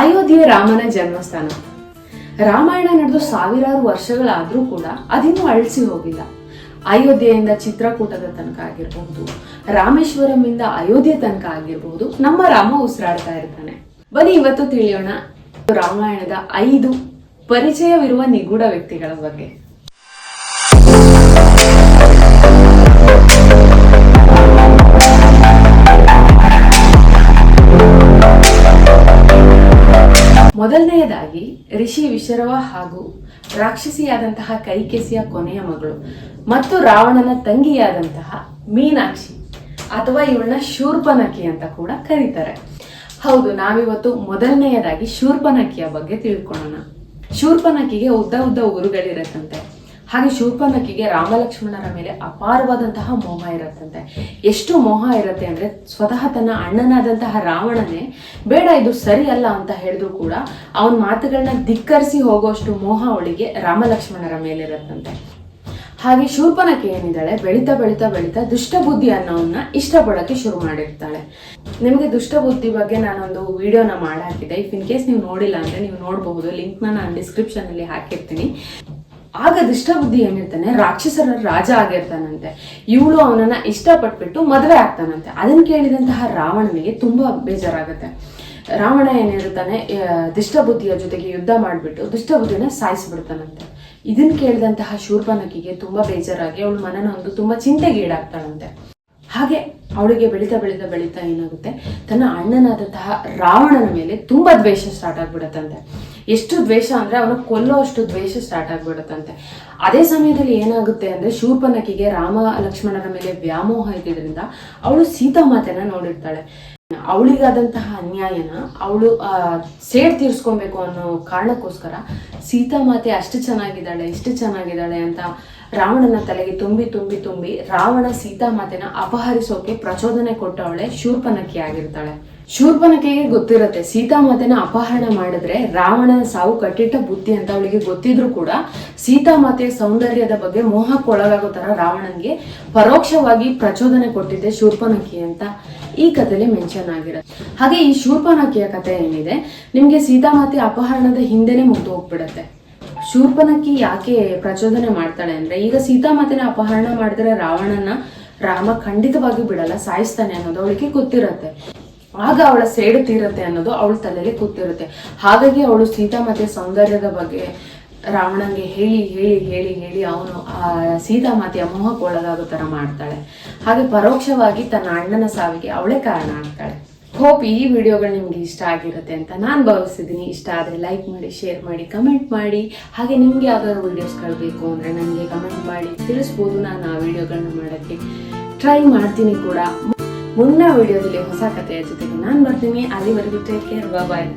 ಅಯೋಧ್ಯೆ ರಾಮನ ಜನ್ಮಸ್ಥಾನ. ರಾಮಾಯಣ ನಡೆದು ಸಾವಿರಾರು ವರ್ಷಗಳಾದರೂ ಕೂಡ ಅದಿನ್ನೂ ಅಳಿಸಿ ಹೋಗಿಲ್ಲ. ಅಯೋಧ್ಯೆಯಿಂದ ಚಿತ್ರಕೂಟದ ತನಕ ಆಗಿರಬಹುದು ರಾಮೇಶ್ವರಮಿಂದ ಅಯೋಧ್ಯೆ ತನಕ ಆಗಿರಬಹುದು, ನಮ್ಮ ರಾಮ ಉಸಿರಾಡ್ತಾ ಇರ್ತಾನೆ. ಬನ್ನಿ ಇವತ್ತು ತಿಳಿಯೋಣ ರಾಮಾಯಣದ ಐದು ಪರಿಚಯವಿರುವ ನಿಗೂಢ ವ್ಯಕ್ತಿಗಳ ಬಗ್ಗೆ. ಮೊದಲನೆಯದಾಗಿ ಋಷಿ ವಿಶರವ ಹಾಗೂ ರಾಕ್ಷಸಿಯಾದಂತಹ ಕೈಕೆಸಿಯ ಕೊನೆಯ ಮಗಳು ಮತ್ತು ರಾವಣನ ತಂಗಿಯಾದಂತಹ ಮೀನಾಕ್ಷಿ ಅಥವಾ ಇವಳನ್ನ ಶೂರ್ಪನಕಿ ಅಂತ ಕೂಡ ಕರೀತಾರೆ. ಹೌದು, ನಾವಿವತ್ತು ಮೊದಲನೆಯದಾಗಿ ಶೂರ್ಪನಕಿಯ ಬಗ್ಗೆ ತಿಳ್ಕೊಳ್ಳೋಣ. ಶೂರ್ಪನಕಿಗೆ ಉದ್ದ ಉದ್ದ ಉಗುರುಗಳಿರತ್ತಂತೆ ಹಾಗೆ ಶೂರ್ಪನಖಿಗೆ ರಾಮಲಕ್ಷ್ಮಣರ ಮೇಲೆ ಅಪಾರವಾದಂತಹ ಮೋಹ ಇರತ್ತಂತೆ. ಎಷ್ಟು ಮೋಹ ಇರತ್ತೆ ಅಂದ್ರೆ ಸ್ವತಃ ತನ್ನ ಅಣ್ಣನಾದಂತಹ ರಾವಣನೇ, ಬೇಡ ಇದು ಸರಿ ಅಲ್ಲ ಅಂತ ಹೇಳಿದ್ರು ಕೂಡ ಅವನ ಮಾತುಗಳನ್ನ ಧಿಕ್ಕರಿಸಿ ಹೋಗುವಷ್ಟು ಮೋಹ ಅವಳಿಗೆ ರಾಮಲಕ್ಷ್ಮಣರ ಮೇಲಿರತ್ತಂತೆ ಹಾಗೆ ಶೂರ್ಪನಕ್ಕೆ ಏನಿದ್ದಾಳೆ? ಬೆಳೀತಾ ಬೆಳೀತಾ ಬೆಳೀತಾ ದುಷ್ಟಬುದ್ಧಿ ಅನ್ನೋವನ್ನ ಇಷ್ಟಪಡೋಕ್ಕೆ ಶುರು ಮಾಡಿರ್ತಾಳೆ. ನಿಮಗೆ ದುಷ್ಟಬುದ್ಧಿ ಬಗ್ಗೆ ನಾನೊಂದು ವಿಡಿಯೋನ ಮಾಡಿ ಹಾಕಿದ್ದೆ ಇಫ್ ಇನ್ ಕೇಸ್ ನೀವು ನೋಡಿಲ್ಲ ಅಂದ್ರೆ ನೀವು ನೋಡಬಹುದು. ಲಿಂಕ್ನ ನಾನು ಡಿಸ್ಕ್ರಿಪ್ಷನ್ ಅಲ್ಲಿ ಹಾಕಿರ್ತೀನಿ. ಆಗ ದುಷ್ಟಬುದ್ಧಿ ಏನಿರ್ತಾನೆ, ರಾಕ್ಷಸರ ರಾಜ ಆಗಿರ್ತಾನಂತೆ. ಇವಳು ಅವನನ್ನ ಇಷ್ಟಪಟ್ಬಿಟ್ಟು ಮದುವೆ ಆಗ್ತಾನಂತೆ. ಅದನ್ನ ಕೇಳಿದಂತಹ ರಾವಣನಿಗೆ ತುಂಬಾ ಬೇಜಾರಾಗುತ್ತೆ. ರಾವಣ ಏನಿರ್ತಾನೆ ದುಷ್ಟಬುದ್ಧಿಯ ಜೊತೆಗೆ ಯುದ್ಧ ಮಾಡಿಬಿಟ್ಟು ದುಷ್ಟಬುದ್ಧಿನ ಸಾಯಿಸ್ಬಿಡ್ತಾನಂತೆ. ಇದನ್ನ ಕೇಳಿದಂತಹ ಶೂರ್ಪನಕಿಗೆ ತುಂಬಾ ಬೇಜಾರಾಗಿ ಅವ್ಳ ಮನನ ಒಂದು ತುಂಬಾ ಚಿಂತೆಗೆ ಈಡಾಗ್ತಾಳಂತೆ. ಹಾಗೆ ಅವಳಿಗೆ ಬೆಳೀತಾ ಬೆಳೀತಾ ಬೆಳೀತಾ ಏನಾಗುತ್ತೆ, ತನ್ನ ಅಣ್ಣನಾದಂತಹ ರಾವಣನ ಮೇಲೆ ತುಂಬಾ ದ್ವೇಷ ಸ್ಟಾರ್ಟ್ ಆಗ್ಬಿಡತ್ತಂತೆ. ಎಷ್ಟು ದ್ವೇಷ ಅಂದ್ರೆ ಅವನು ಕೊಲ್ಲೋ ಅಷ್ಟು ದ್ವೇಷ ಸ್ಟಾರ್ಟ್ ಆಗ್ಬಿಡತ್ತಂತೆ. ಅದೇ ಸಮಯದಲ್ಲಿ ಏನಾಗುತ್ತೆ ಅಂದ್ರೆ ಶೂರ್ಪನಕಿಗೆ ರಾಮ ಲಕ್ಷ್ಮಣರ ಮೇಲೆ ವ್ಯಾಮೋಹ ಇದ್ದಿದ್ರಿಂದ ಅವಳು ಸೀತಾ ಮಾತೆನ ನೋಡಿರ್ತಾಳೆ. ಅವಳಿಗಾದಂತಹ ಅನ್ಯಾಯನ ಅವಳು ಸೇಡ್ ತೀರಿಸ್ಕೊಬೇಕು ಅನ್ನೋ ಕಾರಣಕ್ಕೋಸ್ಕರ ಸೀತಾಮಾತೆ ಅಷ್ಟು ಚೆನ್ನಾಗಿದ್ದಾಳೆ, ಇಷ್ಟು ಚೆನ್ನಾಗಿದ್ದಾಳೆ ಅಂತ ರಾವಣನ ತಲೆಗೆ ತುಂಬಿ ತುಂಬಿ ತುಂಬಿ ರಾವಣ ಸೀತಾಮಾತೆನ ಅಪಹರಿಸೋಕೆ ಪ್ರಚೋದನೆ ಕೊಟ್ಟವಳೆ ಶೂರ್ಪನಕ್ಕಿ ಆಗಿರ್ತಾಳೆ. ಶೂರ್ಪನಖಿಗೆ ಗೊತ್ತಿರುತ್ತೆ. ಸೀತಾಮಾತೆನ ಅಪಹರಣ ಮಾಡಿದ್ರೆ ರಾವಣನ ಸಾವು ಕಟ್ಟಿಟ್ಟ ಬುದ್ಧಿ ಅಂತ ಅವಳಿಗೆ ಗೊತ್ತಿದ್ರು ಕೂಡ ಸೀತಾಮಾತೆಯ ಸೌಂದರ್ಯದ ಬಗ್ಗೆ ಮೋಹಕ್ಕೊಳಗಾಗೋ ತರ ರಾವಣನ್ಗೆ ಪರೋಕ್ಷವಾಗಿ ಪ್ರಚೋದನೆ ಕೊಟ್ಟಿದ್ದೆ ಶೂರ್ಪನಕಿ ಅಂತ ಈ ಕಥೆಲಿ ಮೆನ್ಷನ್ ಆಗಿರುತ್ತೆ ಹಾಗೆ ಈ ಶೂರ್ಪನಕಿಯ ಕಥೆ ಏನಿದೆ? ನಿಮ್ಗೆ ಸೀತಾಮಾತೆ ಅಪಹರಣದ ಹಿಂದೆನೆ ಮುಗ್ದು ಹೋಗ್ಬಿಡತ್ತೆ. ಶೂರ್ಪನಕ್ಕಿ ಯಾಕೆ ಪ್ರಚೋದನೆ ಮಾಡ್ತಾಳೆ ಅಂದ್ರೆ, ಈಗ ಸೀತಾಮಾತೆನ ಅಪಹರಣ ಮಾಡಿದ್ರೆ ರಾವಣನ ರಾಮ ಖಂಡಿತವಾಗಿ ಬಿಡಲ್ಲ, ಸಾಯಿಸ್ತಾನೆ ಅನ್ನೋದು ಅವಳಿಗೆ ಗೊತ್ತಿರತ್ತೆ. ಆಗ ಅವಳ ಸೇಡು ತೀರತ್ತೆ ಅನ್ನೋದು ಅವಳ ತಲೆಯಲ್ಲಿ ಕೂತಿರುತ್ತೆ. ಹಾಗಾಗಿ ಅವಳು ಸೀತಾಮಾತೆ ಸೌಂದರ್ಯದ ಬಗ್ಗೆ ರಾವಣಂಗೆ ಹೇಳಿ ಹೇಳಿ ಹೇಳಿ ಹೇಳಿ ಅವನು ಆ ಸೀತಾಮಾತೆಯ ಮೋಹಕ್ಕೆ ತರ ಮಾಡ್ತಾಳೆ. ಹಾಗೆ ಪರೋಕ್ಷವಾಗಿ ತನ್ನ ಅಣ್ಣನ ಸಾವಿಗೆ ಅವಳೇ ಕಾರಣ ಆಗ್ತಾಳೆ. ಹೋಪ್ ಈ ವಿಡಿಯೋಗಳು ನಿಮ್ಗೆ ಇಷ್ಟ ಆಗಿರುತ್ತೆ ಅಂತ ನಾನು ಭಾವಿಸಿದ್ದೀನಿ ಇಷ್ಟ ಆದರೆ ಲೈಕ್ ಮಾಡಿ ಶೇರ್ ಮಾಡಿ ಕಮೆಂಟ್ ಮಾಡಿ. ಹಾಗೆ ನಿಮ್ಗೆ ಯಾವ್ದಾದ್ರು ವಿಡಿಯೋಸ್ಗಳು ಬೇಕು ಅಂದರೆ ನನಗೆ ಕಮೆಂಟ್ ಮಾಡಿ. ತಿಳಿಸ್ಬೋದು ನಾನು ಆ ವಿಡಿಯೋಗಳನ್ನ ಮಾಡೋಕ್ಕೆ. ಟ್ರೈ ಮಾಡ್ತೀನಿ ಕೂಡ. ಮುನ್ನ ವಿಡಿಯೋದಲ್ಲಿ ಹೊಸ ಕಥೆಯ ಜೊತೆಗೆ ನಾನು ಬರ್ತೀನಿ ಅಲ್ಲಿವರೆಗೂ ಟೇಕ್ ಕೇರ್ ಬಾಯ್